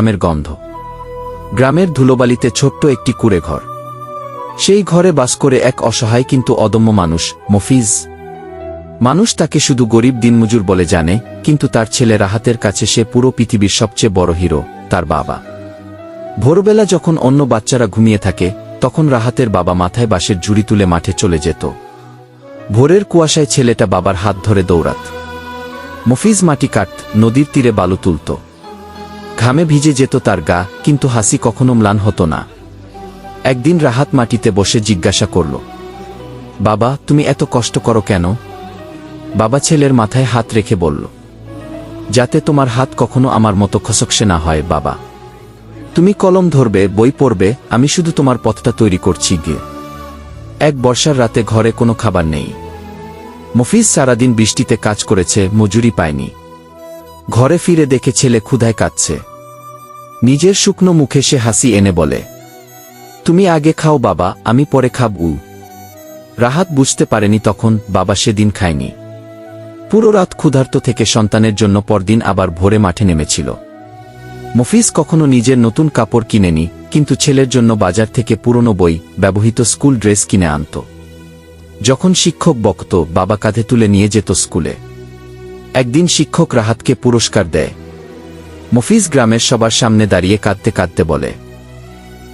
আমের গন্ধ। গ্রামের ধুলোবালিতে ছোট্ট একটি কুড়ে ঘর সেই ঘরে বাস করে এক অসহায় কিন্তু অদম্য মানুষ, মফিজ। মানুষ তাকে শুধু গরিব দিনমজুর বলে জানে, কিন্তু তার ছেলে রাহাতের কাছে সে পুরো পৃথিবীর সবচেয়ে বড় হিরো, তার বাবা। ভোরবেলা যখন অন্য বাচ্চারা ঘুমিয়ে থাকে, তখন রাহাতের বাবা মাথায় বাঁশের ঝুড়ি তুলে মাঠে চলে যেত। ভোরের কুয়াশায় ছেলেটা বাবার হাত ধরে দৌড়াত। মফিজ মাটি কাট, নদীর তীরে বালু তুলত। ঘামে ভিজে যেত তার গা, কিন্তু হাসি কখনো ম্লান হতো না। একদিন রাহাত মাটিতে বসে জিজ্ঞাসা করল, বাবা, তুমি এত কষ্ট করো কেন? বাবা ছেলের মাথায় হাত রেখে বলল, যাতে তোমার হাত কখনো আমার মতো খসকসে না হয়, বাবা। তুমি কলম ধরবে, বই পড়বে, আমি শুধু তোমার পথটা তৈরি করছি গিয়ে। এক বর্ষার রাতে ঘরে কোনো খাবার নেই। মফিজ সারাদিন বৃষ্টিতে কাজ করেছে, মজুরি পায়নি। ঘরে ফিরে দেখে ছেলে ক্ষুধায় কাঁদছে। নিজের শুকনো মুখে সে হাসি এনে বলে, তুমি আগে খাও বাবা, আমি পরে খাব উ। রাহাত বুঝতে পারেনি তখন বাবা সেদিন খায়নি। পুরো রাত ক্ষুধার্ত থেকে সন্তানের জন্য পরদিন আবার ভোরে মাঠে নেমেছিল। মফিজ কখনো নিজের নতুন কাপড় কিনেনি, কিন্তু ছেলের জন্য বাজার থেকে পুরনো বই, ব্যবহৃত স্কুল ড্রেস কিনে আনত। যখন শিক্ষক বকত, বাবা কাঁধে তুলে নিয়ে যেত স্কুলে। একদিন শিক্ষক রাহাতকে পুরস্কার দেয়। মফিজ গ্রামের সবার সামনে দাঁড়িয়ে কাঁদতে কাঁদতে বলে,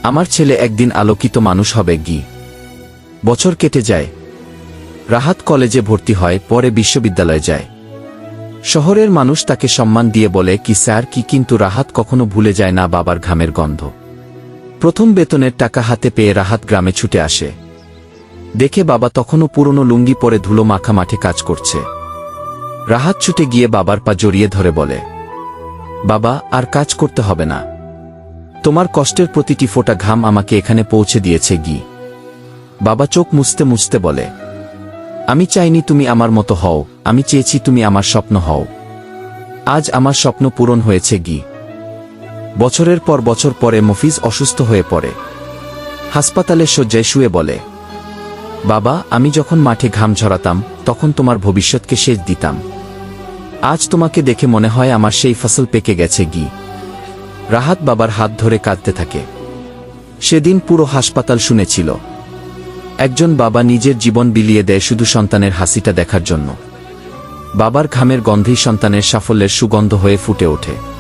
আমার ছেলে একদিন আলোকিত মানুষ হবে গি বছর কেটে যায়। রাহাত কলেজে ভর্তি হয়, পরে বিশ্ববিদ্যালয়ে যায়। শহরের মানুষ তাকে সম্মান দিয়ে বলে, কি স্যার, কি কিন্তু রাহাত কখনো ভুলে যায় না বাবার ঘামের গন্ধ। প্রথম বেতনের টাকা হাতে পেয়ে রাহাত গ্রামে ছুটে আসে। দেখে বাবা তখনও পুরনো লুঙ্গি পরে ধুলো মাখা মাঠে কাজ করছে। রাহাত ছুটে গিয়ে বাবার পা জড়িয়ে ধরে বলে, বাবা, আর কাজ করতে হবে না। তোমার কষ্টের প্রতিটি ফোঁটা ঘাম আমাকে এখানে পৌঁছে দিয়েছে, গি। বাবা চোখ মুছতে মুছতে বলে, আমি চাইনি তুমি আমার মতো হও, আমি চেয়েছি তুমি আমার স্বপ্ন হও। আজ আমার স্বপ্ন পূরণ হয়েছে, গি। বছরের পর বছর পরে মফিজ অসুস্থ হয়ে পড়ে। হাসপাতালে শয্যায় শুয়ে বলে, বাবা, আমি যখন মাঠে ঘাম ঝরাতাম, তখন তোমার ভবিষ্যৎকে সেচ দিতাম। আজ তোমাকে দেখে মনে হয় আমার সেই ফসল পেকে গেছে গি। রাহাত বাবার হাত ধরে কাঁদতে থাকে। সেদিন পুরো হাসপাতাল শুনেছিল। একজন বাবা নিজের জীবন বিলিয়ে দেয় শুধু সন্তানের হাসিটা দেখার জন্য। বাবার ঘামের গন্ধেই সন্তানের সাফল্যের সুগন্ধ হয়ে ফুটে ওঠে।